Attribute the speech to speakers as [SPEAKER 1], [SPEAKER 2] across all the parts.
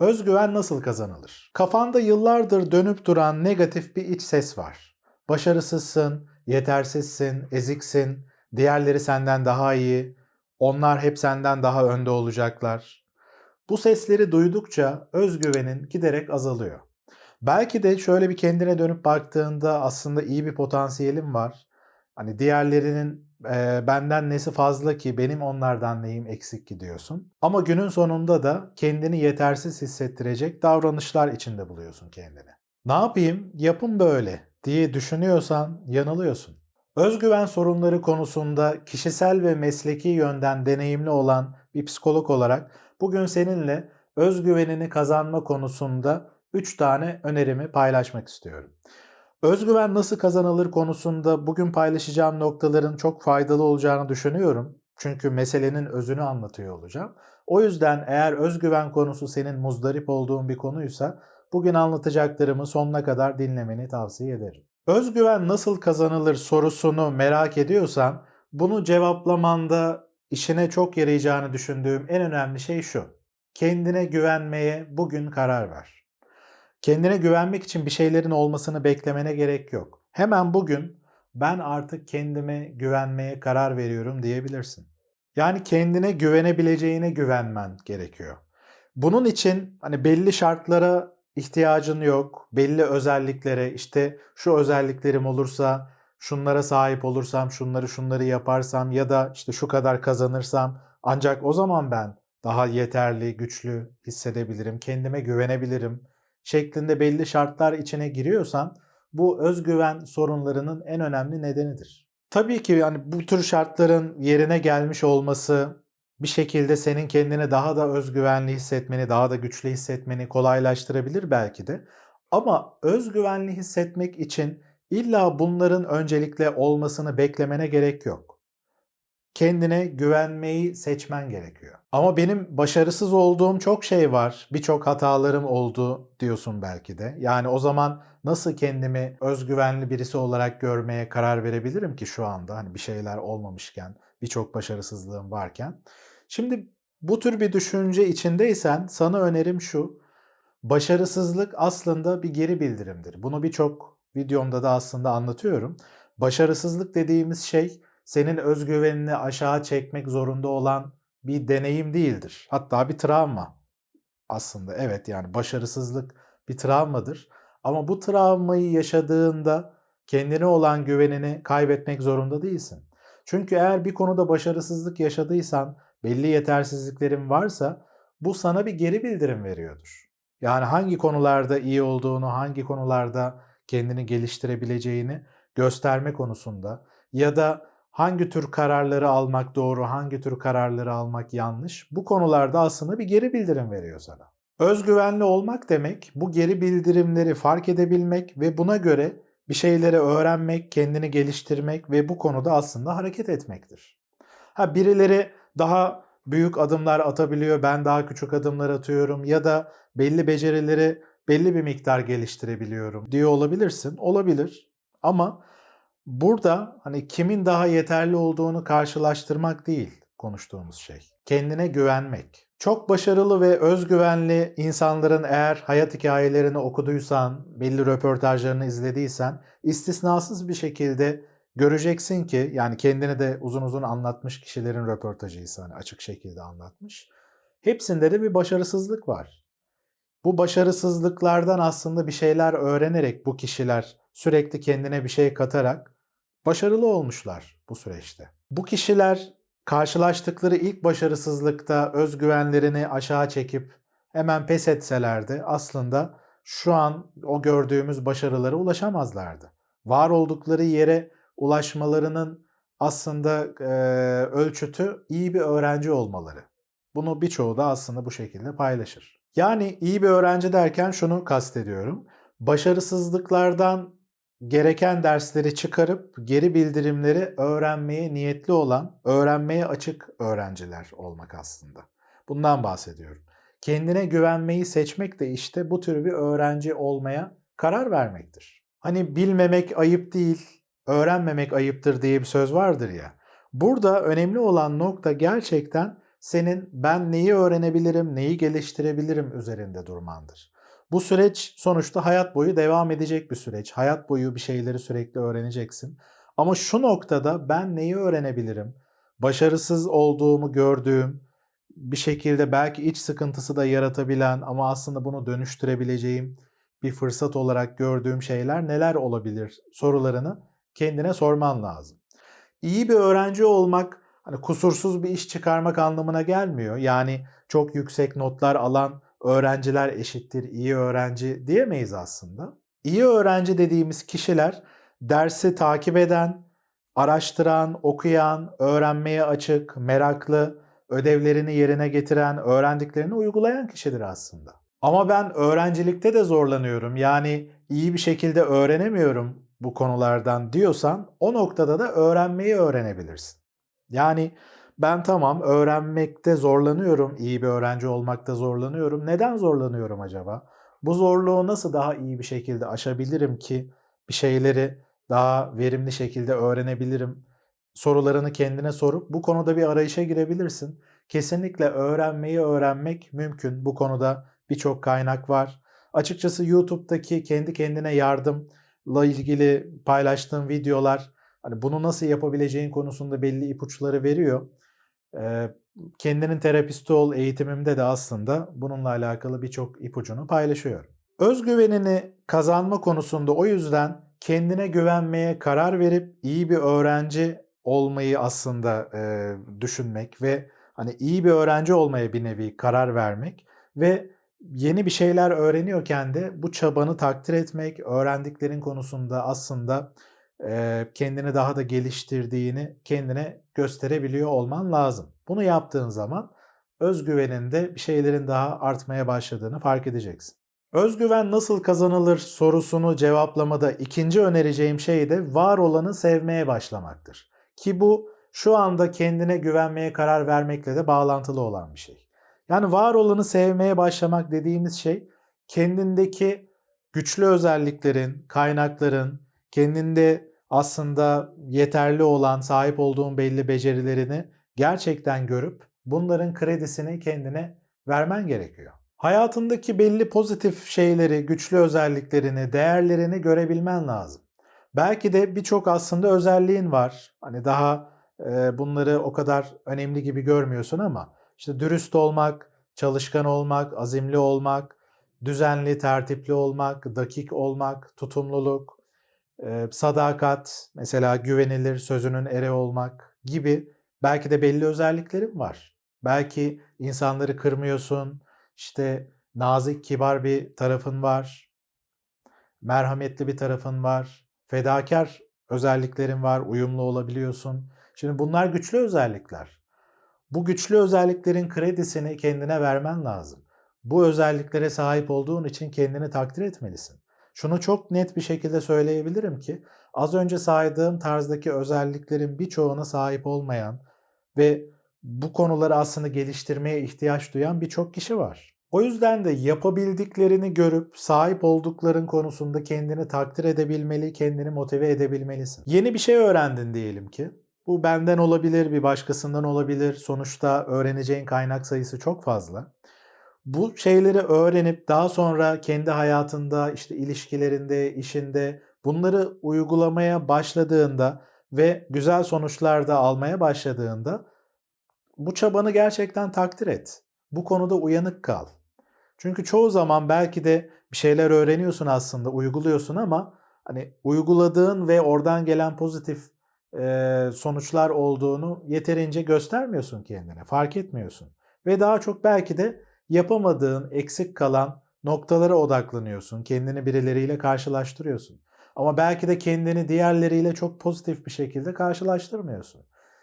[SPEAKER 1] Özgüven nasıl kazanılır? Kafanda yıllardır dönüp duran negatif bir iç ses var. Başarısızsın, yetersizsin, eziksin, diğerleri senden daha iyi, onlar hep senden daha önde olacaklar. Bu sesleri duydukça özgüvenin giderek azalıyor. Belki de şöyle bir kendine dönüp baktığında aslında iyi bir potansiyelim var. Hani diğerlerinin e, benden nesi fazla ki benim onlardan neyim eksik ki diyorsun. Ama günün sonunda da kendini yetersiz hissettirecek davranışlar içinde buluyorsun kendini. Ne yapayım? Yapım böyle diye düşünüyorsan yanılıyorsun. Özgüven sorunları konusunda kişisel ve mesleki yönden deneyimli olan bir psikolog olarak bugün seninle özgüvenini kazanma konusunda 3 tane önerimi paylaşmak istiyorum. Özgüven nasıl kazanılır konusunda bugün paylaşacağım noktaların çok faydalı olacağını düşünüyorum. Çünkü meselenin özünü anlatıyor olacağım. O yüzden eğer özgüven konusu senin muzdarip olduğun bir konuysa bugün anlatacaklarımı sonuna kadar dinlemeni tavsiye ederim. Özgüven nasıl kazanılır sorusunu merak ediyorsan bunu cevaplamanda işine çok yarayacağını düşündüğüm en önemli şey şu. Kendine güvenmeye bugün karar ver. Kendine güvenmek için bir şeylerin olmasını beklemene gerek yok. Hemen bugün ben artık kendime güvenmeye karar veriyorum diyebilirsin. Yani kendine güvenebileceğine güvenmen gerekiyor. Bunun için hani belli şartlara ihtiyacın yok. Belli özelliklere işte şu özelliklerim olursa şunlara sahip olursam, şunları şunları yaparsam ya da işte şu kadar kazanırsam ancak o zaman ben daha yeterli, güçlü hissedebilirim, kendime güvenebilirim şeklinde belli şartlar içine giriyorsan bu özgüven sorunlarının en önemli nedenidir. Tabii ki yani bu tür şartların yerine gelmiş olması bir şekilde senin kendini daha da özgüvenli hissetmeni, daha da güçlü hissetmeni kolaylaştırabilir belki de. Ama özgüvenli hissetmek için illa bunların öncelikle olmasını beklemene gerek yok. Kendine güvenmeyi seçmen gerekiyor. Ama benim başarısız olduğum çok şey var. Birçok hatalarım oldu diyorsun belki de. Yani o zaman nasıl kendimi özgüvenli birisi olarak görmeye karar verebilirim ki şu anda hani bir şeyler olmamışken, birçok başarısızlığım varken. Şimdi bu tür bir düşünce içindeysen sana önerim şu. Başarısızlık aslında bir geri bildirimdir. Bunu birçok videomda da aslında anlatıyorum. Başarısızlık dediğimiz şey senin özgüvenini aşağı çekmek zorunda olan bir deneyim değildir. Hatta bir travma aslında. Evet yani başarısızlık bir travmadır. Ama bu travmayı yaşadığında kendine olan güvenini kaybetmek zorunda değilsin. Çünkü eğer bir konuda başarısızlık yaşadıysan, belli yetersizliklerin varsa bu sana bir geri bildirim veriyordur. Yani hangi konularda iyi olduğunu, hangi konularda kendini geliştirebileceğini gösterme konusunda ya da hangi tür kararları almak doğru, hangi tür kararları almak yanlış bu konularda aslında bir geri bildirim veriyor sana. Özgüvenli olmak demek bu geri bildirimleri fark edebilmek ve buna göre bir şeyleri öğrenmek, kendini geliştirmek ve bu konuda aslında hareket etmektir. Ha birileri daha büyük adımlar atabiliyor, ben daha küçük adımlar atıyorum ya da belli becerileri belli bir miktar geliştirebiliyorum diyor olabilirsin. Olabilir. Ama burada hani kimin daha yeterli olduğunu karşılaştırmak değil konuştuğumuz şey. Kendine güvenmek. Çok başarılı ve özgüvenli insanların eğer hayat hikayelerini okuduysan, belli röportajlarını izlediysen istisnasız bir şekilde göreceksin ki yani kendini de uzun uzun anlatmış kişilerin röportajıysa hani açık şekilde anlatmış. Hepsinde de bir başarısızlık var. Bu başarısızlıklardan aslında bir şeyler öğrenerek bu kişiler sürekli kendine bir şey katarak başarılı olmuşlar bu süreçte. Bu kişiler karşılaştıkları ilk başarısızlıkta özgüvenlerini aşağı çekip hemen pes etselerdi aslında şu an o gördüğümüz başarılara ulaşamazlardı. Var oldukları yere ulaşmalarının aslında e, ölçütü iyi bir öğrenci olmaları. Bunu birçoğu da aslında bu şekilde paylaşır. Yani iyi bir öğrenci derken şunu kastediyorum. Başarısızlıklardan gereken dersleri çıkarıp geri bildirimleri öğrenmeye niyetli olan, öğrenmeye açık öğrenciler olmak aslında. Bundan bahsediyorum. Kendine güvenmeyi seçmek de işte bu tür bir öğrenci olmaya karar vermektir. Hani bilmemek ayıp değil, öğrenmemek ayıptır diye bir söz vardır ya. Burada önemli olan nokta gerçekten senin ben neyi öğrenebilirim, neyi geliştirebilirim üzerinde durmandır. Bu süreç sonuçta hayat boyu devam edecek bir süreç. Hayat boyu bir şeyleri sürekli öğreneceksin. Ama şu noktada ben neyi öğrenebilirim? Başarısız olduğumu gördüğüm, bir şekilde belki iç sıkıntısı da yaratabilen ama aslında bunu dönüştürebileceğim bir fırsat olarak gördüğüm şeyler neler olabilir sorularını kendine sorman lazım. İyi bir öğrenci olmak hani kusursuz bir iş çıkarmak anlamına gelmiyor. Yani çok yüksek notlar alan öğrenciler eşittir iyi öğrenci diyemeyiz aslında. İyi öğrenci dediğimiz kişiler dersi takip eden, araştıran, okuyan, öğrenmeye açık, meraklı, ödevlerini yerine getiren, öğrendiklerini uygulayan kişidir aslında. Ama ben öğrencilikte de zorlanıyorum. Yani iyi bir şekilde öğrenemiyorum bu konulardan diyorsan o noktada da öğrenmeyi öğrenebilirsin. Yani ben tamam öğrenmekte zorlanıyorum, iyi bir öğrenci olmakta zorlanıyorum. Neden zorlanıyorum acaba? Bu zorluğu nasıl daha iyi bir şekilde aşabilirim ki bir şeyleri daha verimli şekilde öğrenebilirim? Sorularını kendine sorup bu konuda bir arayışa girebilirsin. Kesinlikle öğrenmeyi öğrenmek mümkün. Bu konuda birçok kaynak var. Açıkçası YouTube'daki kendi kendine yardımla ilgili paylaştığım videolar hani bunu nasıl yapabileceğin konusunda belli ipuçları veriyor. Kendinin terapisti ol eğitimimde de aslında bununla alakalı birçok ipucunu paylaşıyorum. Özgüvenini kazanma konusunda o yüzden kendine güvenmeye karar verip iyi bir öğrenci olmayı aslında e, düşünmek ve hani iyi bir öğrenci olmaya bir nevi karar vermek ve yeni bir şeyler öğreniyorken de bu çabanı takdir etmek, öğrendiklerin konusunda aslında kendini daha da geliştirdiğini kendine gösterebiliyor olman lazım. Bunu yaptığın zaman özgüveninde bir şeylerin daha artmaya başladığını fark edeceksin. Özgüven nasıl kazanılır sorusunu cevaplamada ikinci önereceğim şey de var olanı sevmeye başlamaktır. Ki bu şu anda kendine güvenmeye karar vermekle de bağlantılı olan bir şey. Yani var olanı sevmeye başlamak dediğimiz şey kendindeki güçlü özelliklerin, kaynakların, kendinde aslında yeterli olan, sahip olduğun belli becerilerini gerçekten görüp bunların kredisini kendine vermen gerekiyor. Hayatındaki belli pozitif şeyleri, güçlü özelliklerini, değerlerini görebilmen lazım. Belki de birçok aslında özelliğin var. Hani daha e, bunları o kadar önemli gibi görmüyorsun ama işte dürüst olmak, çalışkan olmak, azimli olmak, düzenli, tertipli olmak, dakik olmak, tutumluluk, sadakat, mesela güvenilir, sözünün eri olmak gibi belki de belli özelliklerin var. Belki insanları kırmıyorsun, işte nazik, kibar bir tarafın var, merhametli bir tarafın var, fedakar özelliklerin var, uyumlu olabiliyorsun. Şimdi bunlar güçlü özellikler. Bu güçlü özelliklerin kredisini kendine vermen lazım. Bu özelliklere sahip olduğun için kendini takdir etmelisin. Şunu çok net bir şekilde söyleyebilirim ki az önce saydığım tarzdaki özelliklerin birçoğuna sahip olmayan ve bu konuları aslında geliştirmeye ihtiyaç duyan birçok kişi var. O yüzden de yapabildiklerini görüp sahip oldukların konusunda kendini takdir edebilmeli, kendini motive edebilmelisin. Yeni bir şey öğrendin diyelim ki. Bu benden olabilir, bir başkasından olabilir. Sonuçta öğreneceğin kaynak sayısı çok fazla. Bu şeyleri öğrenip daha sonra kendi hayatında, işte ilişkilerinde, işinde bunları uygulamaya başladığında ve güzel sonuçlar da almaya başladığında bu çabanı gerçekten takdir et. Bu konuda uyanık kal. Çünkü çoğu zaman belki de bir şeyler öğreniyorsun aslında, uyguluyorsun ama hani uyguladığın ve oradan gelen pozitif sonuçlar olduğunu yeterince göstermiyorsun kendine, fark etmiyorsun. Ve daha çok belki de yapamadığın, eksik kalan noktalara odaklanıyorsun. Kendini birileriyle karşılaştırıyorsun. Ama belki de kendini diğerleriyle çok pozitif bir şekilde karşılaştırmıyorsun.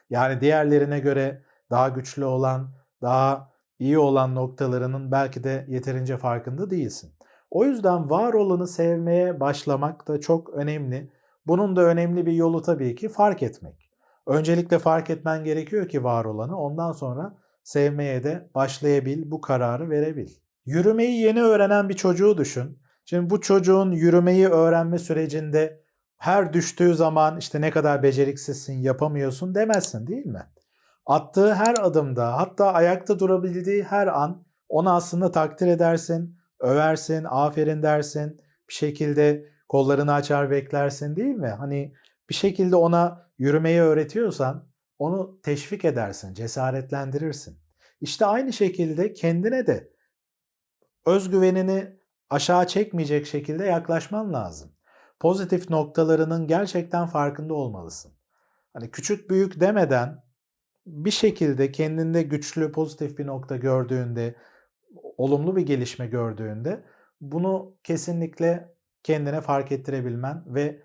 [SPEAKER 1] Yani diğerlerine göre daha güçlü olan, daha iyi olan noktalarının belki de yeterince farkında değilsin. O yüzden var olanı sevmeye başlamak da çok önemli. Bunun da önemli bir yolu tabii ki fark etmek. Öncelikle fark etmen gerekiyor ki var olanı. Ondan sonra sevmeye de başlayabil, bu kararı verebil. Yürümeyi yeni öğrenen bir çocuğu düşün. Şimdi bu çocuğun yürümeyi öğrenme sürecinde her düştüğü zaman işte ne kadar beceriksizsin, yapamıyorsun demezsin değil mi? Attığı her adımda hatta ayakta durabildiği her an onu aslında takdir edersin, översin, aferin dersin. Bir şekilde kollarını açar beklersin değil mi? Hani bir şekilde ona yürümeyi öğretiyorsan onu teşvik edersin, cesaretlendirirsin. İşte aynı şekilde kendine de özgüvenini aşağı çekmeyecek şekilde yaklaşman lazım. Pozitif noktalarının gerçekten farkında olmalısın. Hani küçük büyük demeden bir şekilde kendinde güçlü, pozitif bir nokta gördüğünde, olumlu bir gelişme gördüğünde bunu kesinlikle kendine fark ettirebilmen ve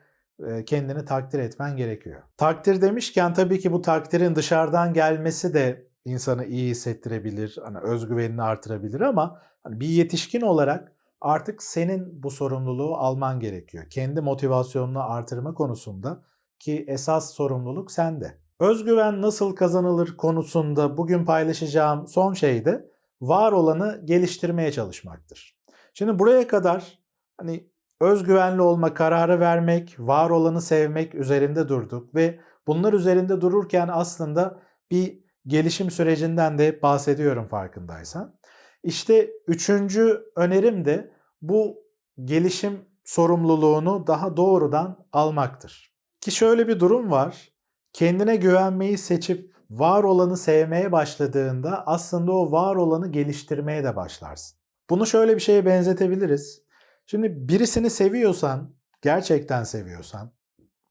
[SPEAKER 1] kendini takdir etmen gerekiyor. Takdir demişken tabii ki bu takdirin dışarıdan gelmesi de insanı iyi hissettirebilir, hani özgüvenini artırabilir ama hani bir yetişkin olarak artık senin bu sorumluluğu alman gerekiyor. Kendi motivasyonunu artırma konusunda ki esas sorumluluk sende. Özgüven nasıl kazanılır konusunda bugün paylaşacağım son şey de var olanı geliştirmeye çalışmaktır. Şimdi buraya kadar hani özgüvenli olma kararı vermek, var olanı sevmek üzerinde durduk ve bunlar üzerinde dururken aslında bir gelişim sürecinden de bahsediyorum farkındaysan. İşte üçüncü önerim de bu gelişim sorumluluğunu daha doğrudan almaktır. Ki şöyle bir durum var. Kendine güvenmeyi seçip var olanı sevmeye başladığında aslında o var olanı geliştirmeye de başlarsın. Bunu şöyle bir şeye benzetebiliriz. Şimdi birisini seviyorsan, gerçekten seviyorsan,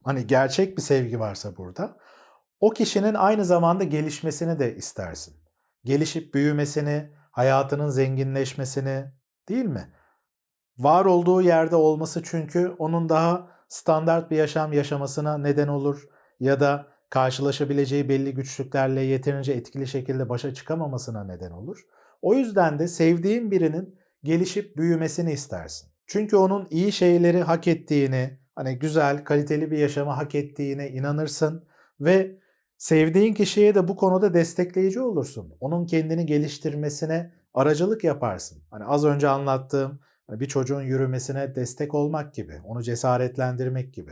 [SPEAKER 1] hani gerçek bir sevgi varsa burada, o kişinin aynı zamanda gelişmesini de istersin. Gelişip büyümesini, hayatının zenginleşmesini, değil mi? Var olduğu yerde olması çünkü onun daha standart bir yaşam yaşamasına neden olur ya da karşılaşabileceği belli güçlüklerle yeterince etkili şekilde başa çıkamamasına neden olur. O yüzden de sevdiğin birinin gelişip büyümesini istersin. Çünkü onun iyi şeyleri hak ettiğini, hani güzel, kaliteli bir yaşamı hak ettiğine inanırsın ve sevdiğin kişiye de bu konuda destekleyici olursun. Onun kendini geliştirmesine aracılık yaparsın. Hani az önce anlattığım bir çocuğun yürümesine destek olmak gibi, onu cesaretlendirmek gibi.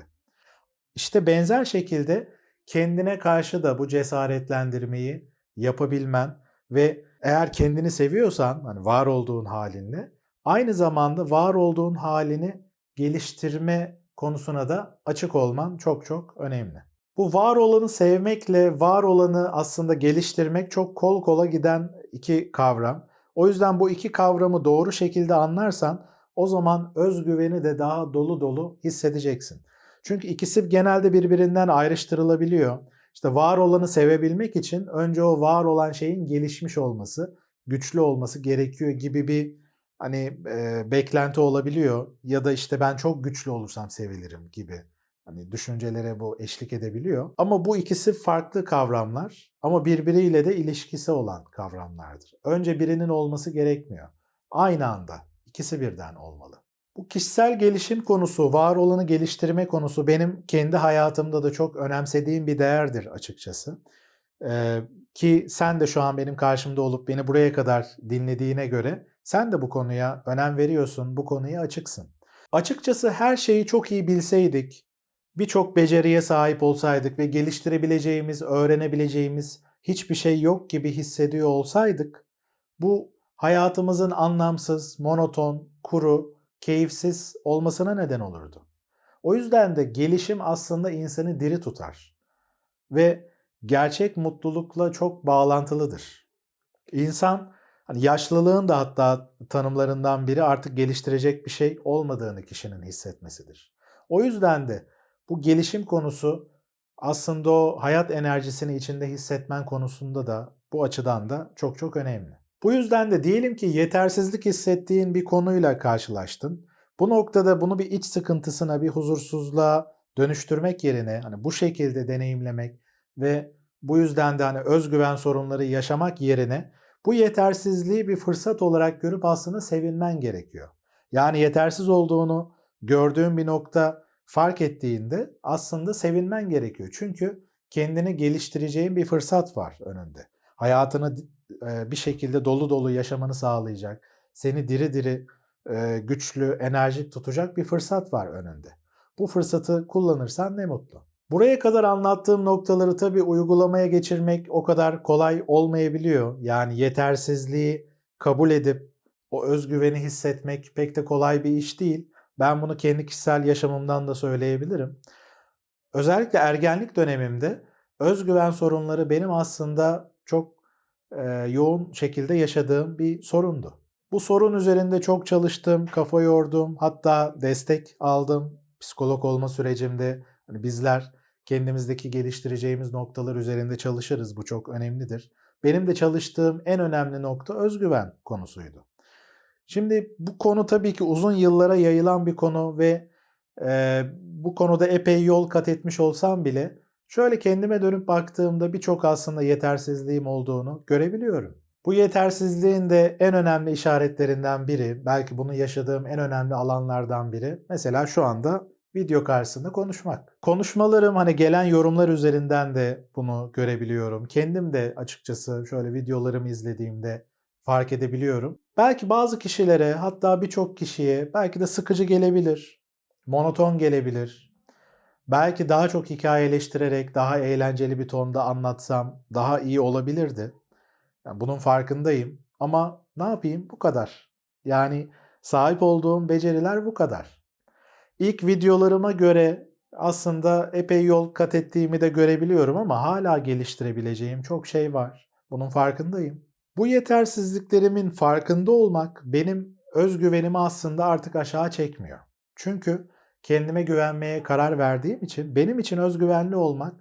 [SPEAKER 1] İşte benzer şekilde kendine karşı da bu cesaretlendirmeyi yapabilmen ve eğer kendini seviyorsan, hani var olduğun halinle, aynı zamanda var olduğun halini geliştirme konusuna da açık olman çok çok önemli. Bu var olanı sevmekle var olanı aslında geliştirmek çok kol kola giden iki kavram. O yüzden bu iki kavramı doğru şekilde anlarsan o zaman özgüveni de daha dolu dolu hissedeceksin. Çünkü ikisi genelde birbirinden ayrıştırılabiliyor. İşte var olanı sevebilmek için önce o var olan şeyin gelişmiş olması, güçlü olması gerekiyor gibi bir hani e, beklenti olabiliyor ya da işte ben çok güçlü olursam sevilirim gibi. Hani düşüncelere bu eşlik edebiliyor. Ama bu ikisi farklı kavramlar ama birbiriyle de ilişkisi olan kavramlardır. Önce birinin olması gerekmiyor. Aynı anda ikisi birden olmalı. Bu kişisel gelişim konusu, var olanı geliştirme konusu benim kendi hayatımda da çok önemsediğim bir değerdir açıkçası. Ee, ki sen de şu an benim karşımda olup beni buraya kadar dinlediğine göre sen de bu konuya önem veriyorsun, bu konuya açıksın. Açıkçası her şeyi çok iyi bilseydik, birçok beceriye sahip olsaydık ve geliştirebileceğimiz, öğrenebileceğimiz hiçbir şey yok gibi hissediyor olsaydık, bu hayatımızın anlamsız, monoton, kuru, keyifsiz olmasına neden olurdu. O yüzden de gelişim aslında insanı diri tutar ve gerçek mutlulukla çok bağlantılıdır. İnsan hani yaşlılığın da hatta tanımlarından biri artık geliştirecek bir şey olmadığını kişinin hissetmesidir. O yüzden de bu gelişim konusu aslında o hayat enerjisini içinde hissetmen konusunda da bu açıdan da çok çok önemli. Bu yüzden de diyelim ki yetersizlik hissettiğin bir konuyla karşılaştın. Bu noktada bunu bir iç sıkıntısına, bir huzursuzluğa dönüştürmek yerine hani bu şekilde deneyimlemek ve bu yüzden de hani özgüven sorunları yaşamak yerine bu yetersizliği bir fırsat olarak görüp aslında sevinmen gerekiyor. Yani yetersiz olduğunu gördüğün bir nokta fark ettiğinde aslında sevinmen gerekiyor. Çünkü kendini geliştireceğin bir fırsat var önünde. Hayatını bir şekilde dolu dolu yaşamanı sağlayacak, seni diri diri, güçlü, enerjik tutacak bir fırsat var önünde. Bu fırsatı kullanırsan ne mutlu. Buraya kadar anlattığım noktaları tabii uygulamaya geçirmek o kadar kolay olmayabiliyor. Yani yetersizliği kabul edip o özgüveni hissetmek pek de kolay bir iş değil. Ben bunu kendi kişisel yaşamımdan da söyleyebilirim. Özellikle ergenlik dönemimde özgüven sorunları benim aslında çok e, yoğun şekilde yaşadığım bir sorundu. Bu sorun üzerinde çok çalıştım, kafa yordum, hatta destek aldım psikolog olma sürecimde. Hani bizler kendimizdeki geliştireceğimiz noktalar üzerinde çalışırız. Bu çok önemlidir. Benim de çalıştığım en önemli nokta özgüven konusuydu. Şimdi bu konu tabii ki uzun yıllara yayılan bir konu ve e, bu konuda epey yol kat etmiş olsam bile şöyle kendime dönüp baktığımda birçok aslında yetersizliğim olduğunu görebiliyorum. Bu yetersizliğin de en önemli işaretlerinden biri, belki bunu yaşadığım en önemli alanlardan biri mesela şu anda video karşısında konuşmak. Konuşmalarım hani gelen yorumlar üzerinden de bunu görebiliyorum. Kendim de açıkçası şöyle videolarımı izlediğimde fark edebiliyorum. Belki bazı kişilere hatta birçok kişiye belki de sıkıcı gelebilir, monoton gelebilir. Belki daha çok hikayeleştirerek daha eğlenceli bir tonda anlatsam daha iyi olabilirdi. Yani bunun farkındayım ama ne yapayım bu kadar. Yani sahip olduğum beceriler bu kadar. İlk videolarıma göre aslında epey yol kat ettiğimi de görebiliyorum ama hala geliştirebileceğim çok şey var. Bunun farkındayım. Bu yetersizliklerimin farkında olmak benim özgüvenimi aslında artık aşağı çekmiyor. Çünkü kendime güvenmeye karar verdiğim için benim için özgüvenli olmak,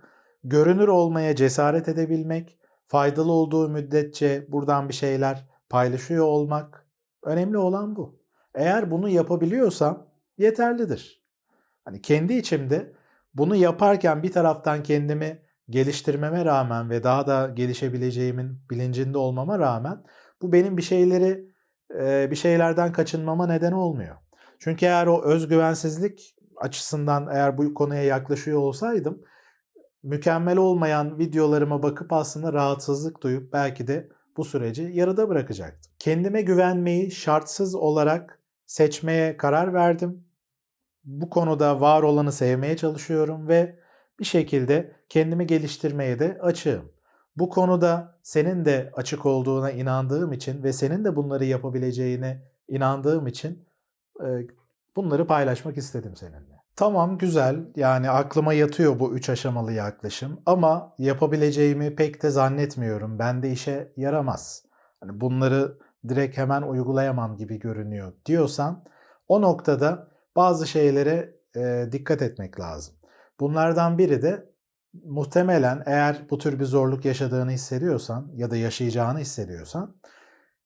[SPEAKER 1] görünür olmaya cesaret edebilmek, faydalı olduğu müddetçe buradan bir şeyler paylaşıyor olmak önemli olan bu. Eğer bunu yapabiliyorsam yeterlidir. Hani kendi içimde bunu yaparken bir taraftan kendimi geliştirmeme rağmen ve daha da gelişebileceğimin bilincinde olmama rağmen bu benim bir şeyleri bir şeylerden kaçınmama neden olmuyor. Çünkü eğer o özgüvensizlik açısından eğer bu konuya yaklaşıyor olsaydım mükemmel olmayan videolarıma bakıp aslında rahatsızlık duyup belki de bu süreci yarıda bırakacaktım. Kendime güvenmeyi şartsız olarak seçmeye karar verdim. Bu konuda var olanı sevmeye çalışıyorum ve bir şekilde kendimi geliştirmeye de açığım. Bu konuda senin de açık olduğuna inandığım için ve senin de bunları yapabileceğine inandığım için bunları paylaşmak istedim seninle. Tamam güzel yani aklıma yatıyor bu üç aşamalı yaklaşım ama yapabileceğimi pek de zannetmiyorum. Bende işe yaramaz. Hani bunları direkt hemen uygulayamam gibi görünüyor diyorsan o noktada bazı şeylere e, dikkat etmek lazım. Bunlardan biri de muhtemelen eğer bu tür bir zorluk yaşadığını hissediyorsan ya da yaşayacağını hissediyorsan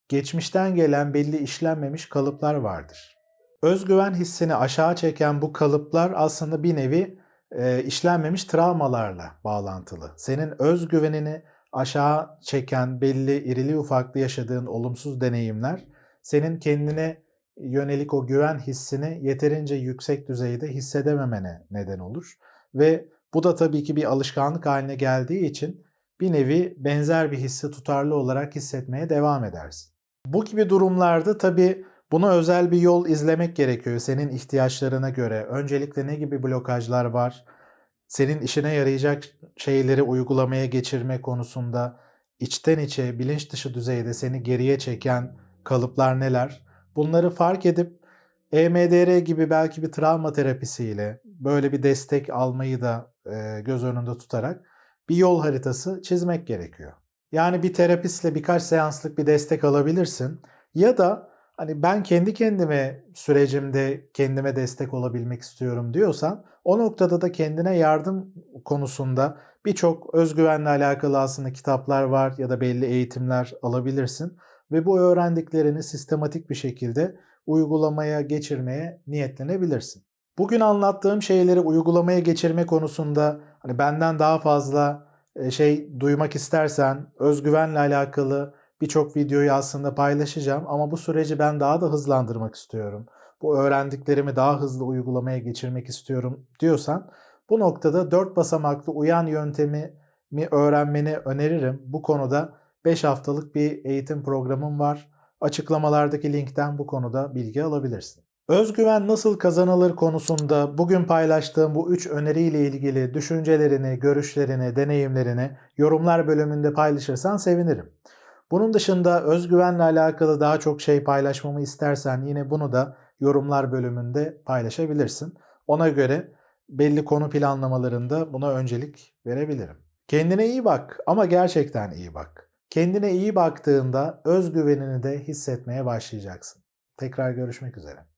[SPEAKER 1] geçmişten gelen belli işlenmemiş kalıplar vardır. Özgüven hissini aşağı çeken bu kalıplar aslında bir nevi e, işlenmemiş travmalarla bağlantılı. Senin özgüvenini aşağı çeken belli irili ufaklı yaşadığın olumsuz deneyimler senin kendine yönelik o güven hissini yeterince yüksek düzeyde hissedememene neden olur. Ve bu da tabii ki bir alışkanlık haline geldiği için bir nevi benzer bir hissi tutarlı olarak hissetmeye devam edersin. Bu gibi durumlarda tabii Buna özel bir yol izlemek gerekiyor senin ihtiyaçlarına göre. Öncelikle ne gibi blokajlar var? Senin işine yarayacak şeyleri uygulamaya geçirme konusunda içten içe bilinç dışı düzeyde seni geriye çeken kalıplar neler? Bunları fark edip EMDR gibi belki bir travma terapisiyle böyle bir destek almayı da e, göz önünde tutarak bir yol haritası çizmek gerekiyor. Yani bir terapistle birkaç seanslık bir destek alabilirsin ya da hani ben kendi kendime sürecimde kendime destek olabilmek istiyorum diyorsan o noktada da kendine yardım konusunda birçok özgüvenle alakalı aslında kitaplar var ya da belli eğitimler alabilirsin ve bu öğrendiklerini sistematik bir şekilde uygulamaya geçirmeye niyetlenebilirsin. Bugün anlattığım şeyleri uygulamaya geçirme konusunda hani benden daha fazla şey duymak istersen özgüvenle alakalı birçok videoyu aslında paylaşacağım ama bu süreci ben daha da hızlandırmak istiyorum. Bu öğrendiklerimi daha hızlı uygulamaya geçirmek istiyorum diyorsan bu noktada 4 basamaklı uyan yöntemi mi öğrenmeni öneririm. Bu konuda 5 haftalık bir eğitim programım var. Açıklamalardaki linkten bu konuda bilgi alabilirsin. Özgüven nasıl kazanılır konusunda bugün paylaştığım bu 3 öneriyle ilgili düşüncelerini, görüşlerini, deneyimlerini yorumlar bölümünde paylaşırsan sevinirim. Bunun dışında özgüvenle alakalı daha çok şey paylaşmamı istersen yine bunu da yorumlar bölümünde paylaşabilirsin. Ona göre belli konu planlamalarında buna öncelik verebilirim. Kendine iyi bak ama gerçekten iyi bak. Kendine iyi baktığında özgüvenini de hissetmeye başlayacaksın. Tekrar görüşmek üzere.